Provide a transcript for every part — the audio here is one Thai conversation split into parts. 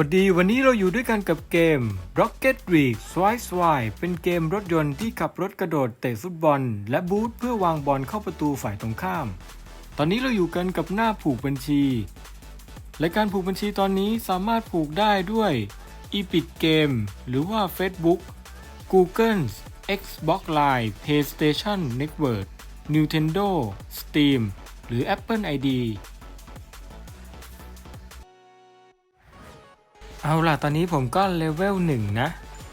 วัสดีวันนี้เราอยู่ด้วยกันกับเกม Rocket League Swipe Swipe เป็นเกมรถยนต์ที่ขับรถกระโดดเตะฟุตบอล และบูทเพื่อวางบอลเข้าประตูฝ่ายตรงข้าม ตอนนี้เราอยู่กันกับหน้าผูกบัญชี และการผูกบัญชีตอนนี้สามารถผูกได้ด้วย Epic Game หรือว่า Facebook Google Xbox Live PlayStation Network Nintendo Steam หรือ Apple ID เอาล่ะ ตอนนี้ผมก็เลเวลหนึ่งนะ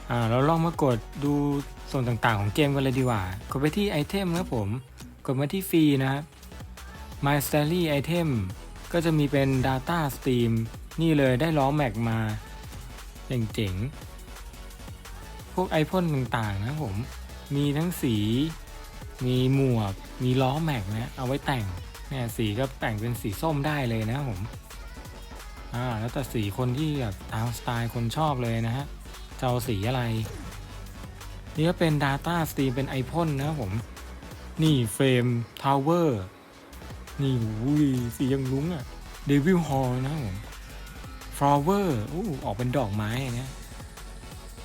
อ่า เราลองมากดดูส่วนต่างๆของเกมกันเลยดีกว่า กดไปที่ไอเทมครับผม กดมาที่ฟรีนะครับ My s t a r y Item ก็จะมีเป็น Data Stream นี่เลยได้ล้อแม็กมาเจ๋งๆ พวกไอพ่นต่างๆนะผม มีทั้งสี มีหมวก มีล้อแม็กนะ เอาไว้แต่งเนี่ยสีก็แต่งเป็นสีส้มได้เลยนะผม อ่าแล้วแต่สีคนที่แบบตามสไตล์คนชอบเลยนะฮะจะเอาสีอะไร นี่ก็เป็น Data Stream เป็นไอพ่นนะครับผม นี่เฟรมทาวเวอร์นี่อุ้ยสียังลุ้งอะเดวิลฮอลนะครับผมฟลาวเวอร์อู้ออกเป็นดอกไม้นะ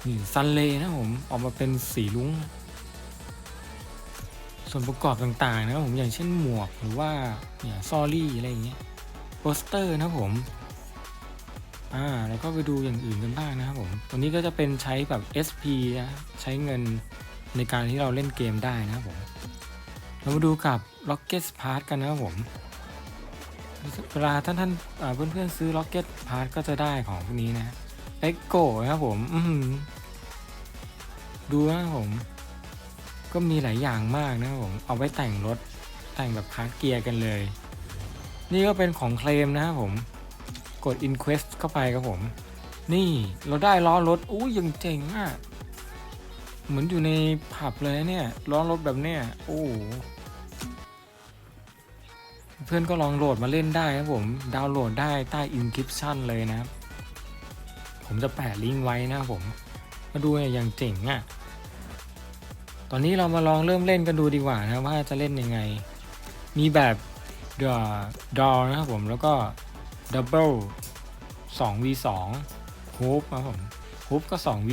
นี่ซันเลนะผม ออกมาเป็นสีลุ้ง ส่วนประกอบต่างๆ นะครับผมอย่างเช่นหมวกหรือว่าเนี่ยซอรี่อะไรอย่างเงี้ยโปสเตอร์นะผม อ่าแล้วก็ไปดูอย่างอื่นกันบ้างนะครับผมตัวนี้ก็จะเป็นใช้แบบ SP นะใช้เงินในการที่เราเล่นเกมได้นะครับผมเรามาดูกับ Rocket Pass กันนะครับผมเวลาท่านท่านอ่าเพื่อนๆซื้อ Rocket Pass ก็จะได้ของพวกนี้นะ Echo นะครับผมอือหือดูนะครับผม ก็มีหลายอย่างมากนะครับผม เอาไว้แต่งรถแต่งแบบคาร์เกียร์กันเลย นี่ก็เป็นของเคลมนะครับผม กด Inquest เข้าไปครับผม นี่เราได้ล้อรถอู้ยังเจ๋งอะ เหมือนอยู่ในผับเลยนะเนี่ยล้อรถแบบเนี้ยโอ้เพื่อนก็ลองโหลดมาเล่นได้ครับผม ดาวน์โหลดได้ใต้ Inscription เลยนะ ผมจะแปะลิงก์ไว้นะผม มาดูเนี่ยอย่างเจ๋งอะ ตอนนี้เรามาลองเริ่มเล่นกันดูดีกว่านะว่าจะเล่นยังไง มีแบบดอดอนะครับผมแล้วก็ ดับเบิล2 v 2ฮุบครับผมฮุบก็2 v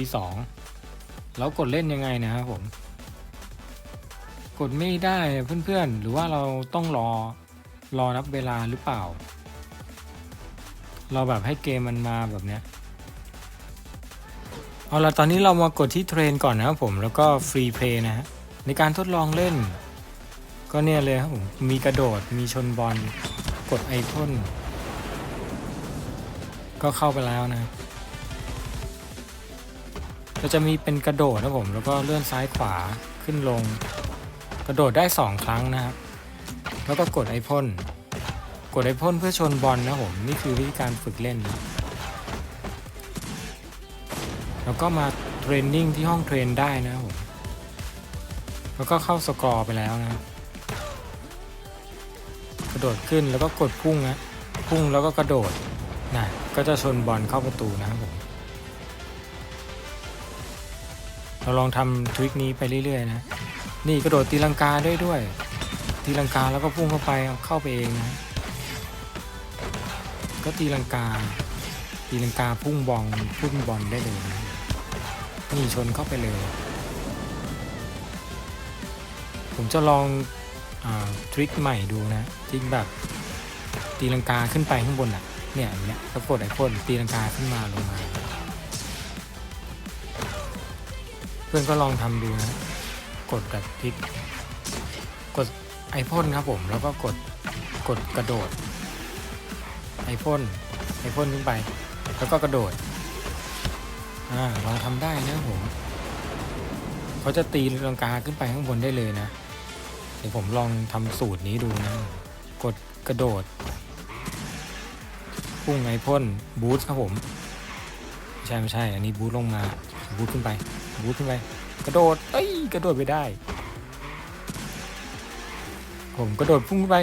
2แล้วกดเล่นยังไงนะครับผม กดไม่ได้เพื่อนๆ หรือว่าเราต้องรอรอนับเวลาหรือเปล่า เราแบบให้เกมมันมาแบบเนี้ยเอาละตอนนี้เรามากดที่เทรนก่อนนะครับผมแล้วก็ฟรีเพลย์นะฮะในการทดลองเล่น ก็เนี่ยเลยครับผมมีกระโดดมีชนบอลกดไอพ่น ก็เข้าไปแล้วนะครับก็จะมีเป็นกระโดดนะผม แล้วก็เลื่อนซ้ายขวาขึ้นลง กระโดดได้ 2 ครั้งนะครับ แล้วก็กดไอพ่นกดไอพ่นเพื่อชนบอลนะผม นี่คือวิธีการฝึกเล่นนะแล้วก็มาเทรนนิ่งที่ห้องเทรนได้นะผม แล้วก็เข้าสกอร์ไปแล้วนะ กระโดดขึ้นแล้วก็กดพุ่งนะ พุ่งแล้วก็กระโดดนะ ก็จะชนบอลเข้าประตูนะครับผม เราลองทำทริคนี้ไปเรื่อย ๆ นะ นี่กระโดดตีลังกาได้ด้วย ตีลังกาแล้วก็พุ่งเข้าไปเข้าไปเองนะ ก็ตีลังกา ตีลังกาพุ่งบอลพุ่งบอลได้เลยนะนี่ชนเข้าไปเลย ผมจะลองอทริคใหม่ดูนะทริคแบบตีลังกาขึ้นไปข้างบนอะ เนี่ยอย่างเงี้ยแล้วกดไอพ่นตีลังกาขึ้นมาลงมา เพื่อนก็ลองทำดูนะ กดแบบพลิกกดไอพ่นครับผม แล้วก็กดกดกระโดด ไอพ่นไอพ่นขึ้นไป แล้วก็กระโดด อ่าลองทำได้นะผมเขาจะตีลังกาขึ้นไปข้างบนได้เลยนะ เดี๋ยวผมลองทำสูตรนี้ดูนะ กดกระโดด พุ่งไงพ่นบูทครับผมไม่ใช่ไม่ใช่ อันนี้บูทลงมา บูทขึ้นไป บูทขึ้นไป กระโดด เอ้ย กระโดดไปได้ ผมกระโดดพุ่งไป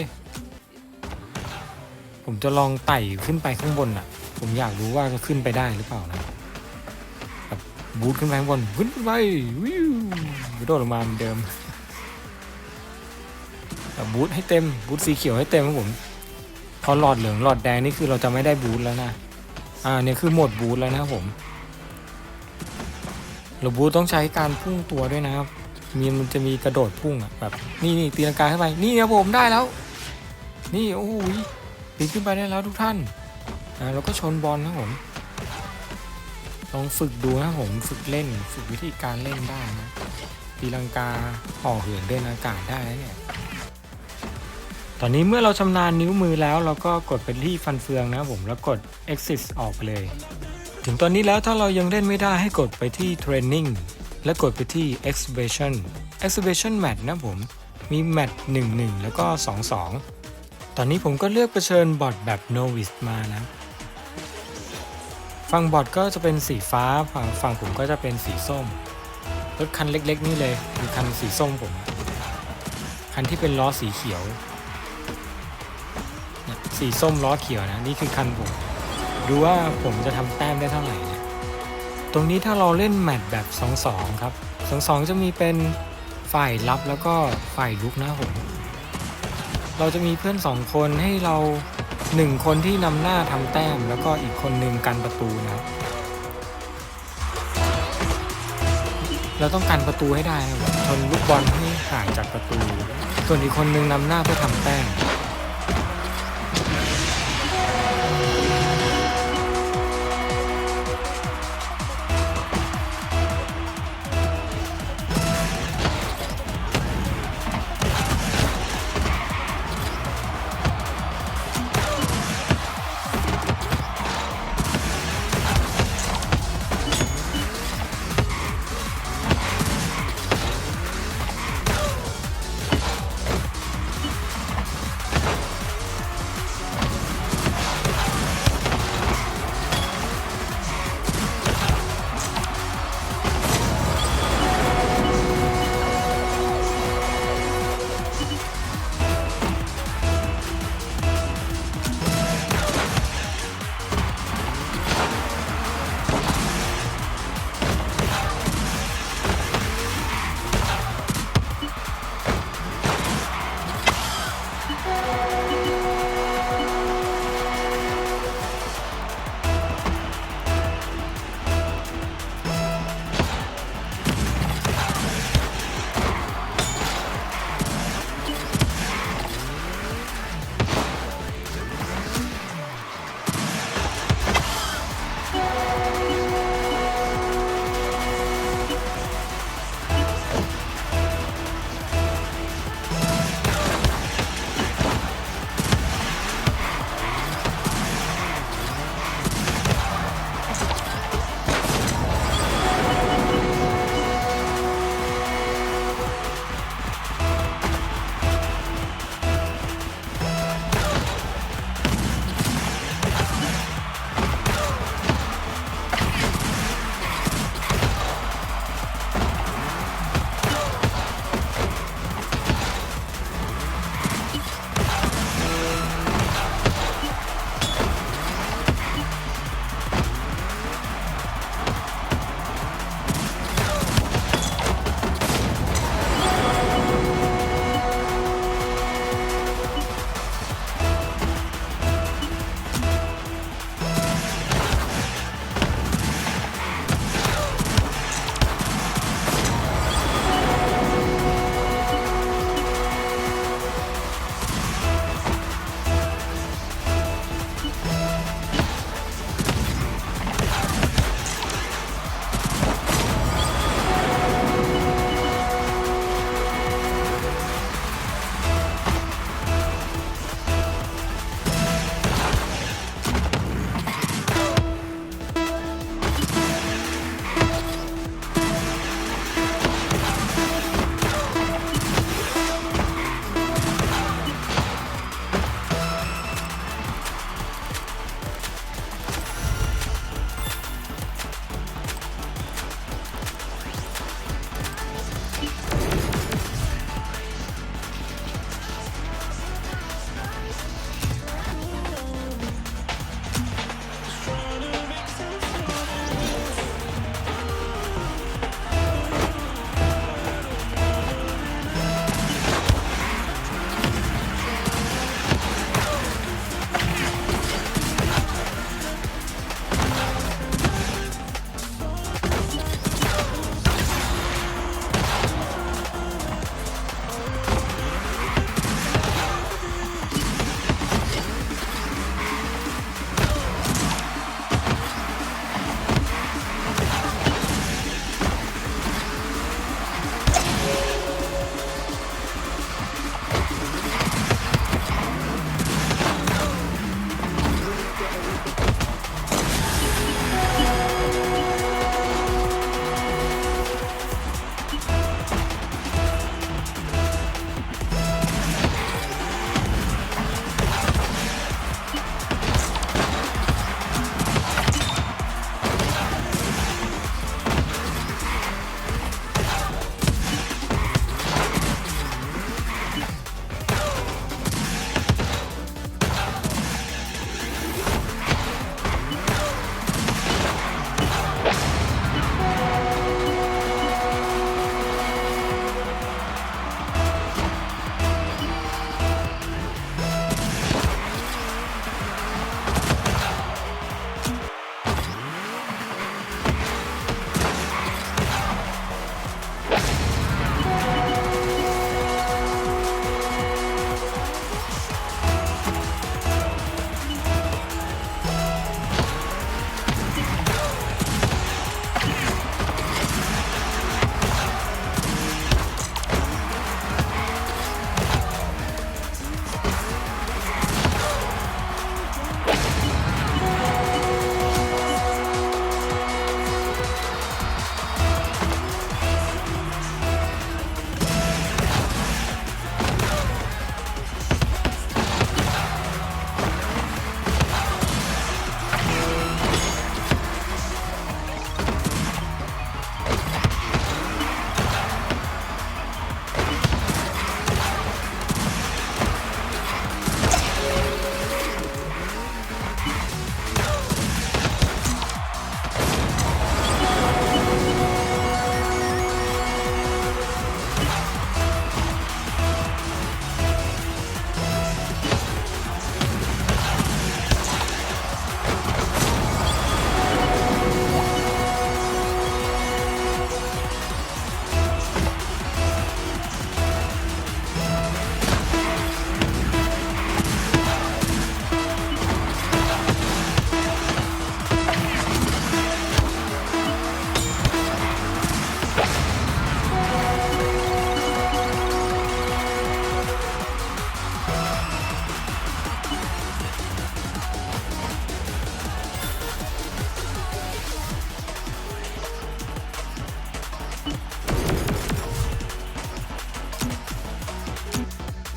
ผมจะลองไต่ขึ้นไปข้างบนอะ ผมอยากรู้ว่าจะขึ้นไปได้หรือเปล่านะแบบบูทขึ้นไปข้างบนขึ้นไปวิวกระโดดลงมาเหมือนเดิมแบบบูทให้เต็มบูทสีเขียวให้เต็มครับผม อหลอดเหลืองหลอดแดงนี่คือเราจะไม่ได้บูทแล้วนะ อ่าเนี่ยคือหมดบูทแล้วนะผมเราบูทต้องใช้การพุ่งตัวด้วยนะครับ มีมันจะมีกระโดดพุ่งอะแบบนี่นี่ตีลังกาขึ้นไป นี่ครับผมได้แล้ว นี่โอ้โหปีนขึ้นไปได้แล้วทุกท่าน อ่าแล้วก็ชนบอลนะผม ลองฝึกดูนะผมฝึกเล่น ฝึกวิธีการเล่นได้นะตีลังกาห่อเหินเดินอากาศได้เนี่ย ตอนนี้เมื่อเราชำนาญนิ้วมือแล้ว เราก็กดไปที่ฟันเฟืองนะครับผมแล้วกด exit ออกไปเลย ถึงตอนนี้แล้วถ้าเรายังเล่นไม่ได้ให้กดไปที่ training และกดไปที่ exhibition exhibition match นะผมมี match 1 1 แล้วก็ 2 2 ตอนนี้ผมก็เลือกเผชิญบอทแบบ novice มานะฝั่งบอทก็จะเป็นสีฟ้าฝั่งฝั่งผมก็จะเป็นสีส้มรถคันเล็กๆนี่เลยคือคันสีส้มผม คันที่เป็นล้อสีเขียว สีส้มล้อเขียวนะ นี่คือคันผมดูว่าผมจะทำแต้มได้เท่าไหร่นะตรงนี้ถ้าเราเล่นแมตช์แบบ 2-2 ครับ 2-2 จะมีเป็นฝ่ายรับแล้วก็ฝ่ายลุกนะผมเราจะมีเพื่อน 2 คนให้เรา 1 คนที่นำหน้าทำแต้ม แล้วก็อีกคนหนึ่งกันประตูนะครับเราต้องกันประตูให้ได้นะชนลูกบอลให้ห่างจากประตู ส่วนอีกคนนึงนำหน้าเพื่อทำแต้ม